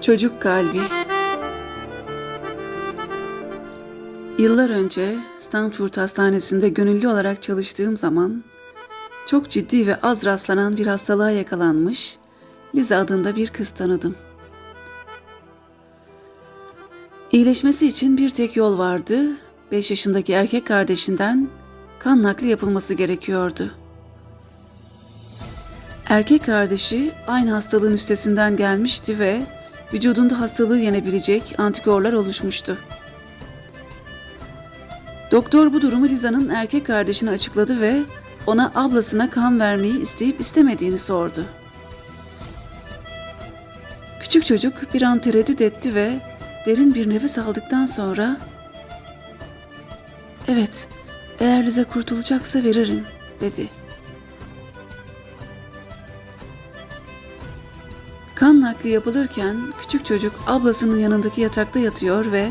Çocuk kalbi. Yıllar önce Stanford Hastanesi'nde gönüllü olarak çalıştığım zaman çok ciddi ve az rastlanan bir hastalığa yakalanmış Liza adında bir kız tanıdım. İyileşmesi için bir tek yol vardı. 5 yaşındaki erkek kardeşinden kan nakli yapılması gerekiyordu. Erkek kardeşi aynı hastalığın üstesinden gelmişti ve vücudunda hastalığı yenebilecek antikorlar oluşmuştu. Doktor bu durumu Liza'nın erkek kardeşine açıkladı ve ona ablasına kan vermeyi isteyip istemediğini sordu. Küçük çocuk bir an tereddüt etti ve derin bir nefes aldıktan sonra "Evet, eğer Liza kurtulacaksa veririm." dedi. Kan nakli yapılırken küçük çocuk ablasının yanındaki yatakta yatıyor ve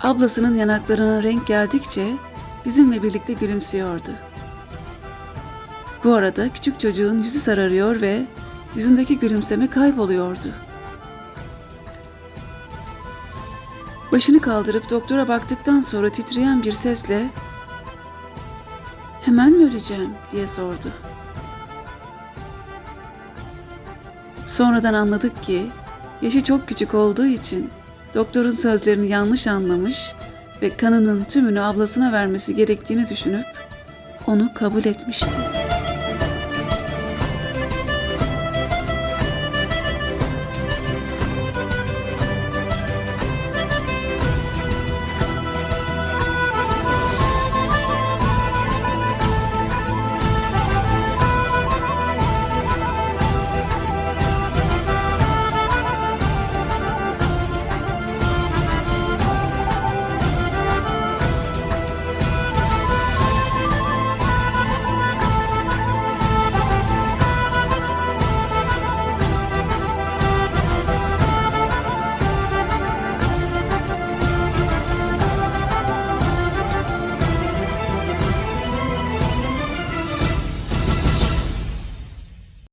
ablasının yanaklarına renk geldikçe bizimle birlikte gülümsüyordu. Bu arada küçük çocuğun yüzü sararıyor ve yüzündeki gülümseme kayboluyordu. Başını kaldırıp doktora baktıktan sonra titreyen bir sesle "Hemen mi öleceğim?" diye sordu. Sonradan anladık ki yaşı çok küçük olduğu için doktorun sözlerini yanlış anlamış ve kanının tümünü ablasına vermesi gerektiğini düşünüp onu kabul etmişti.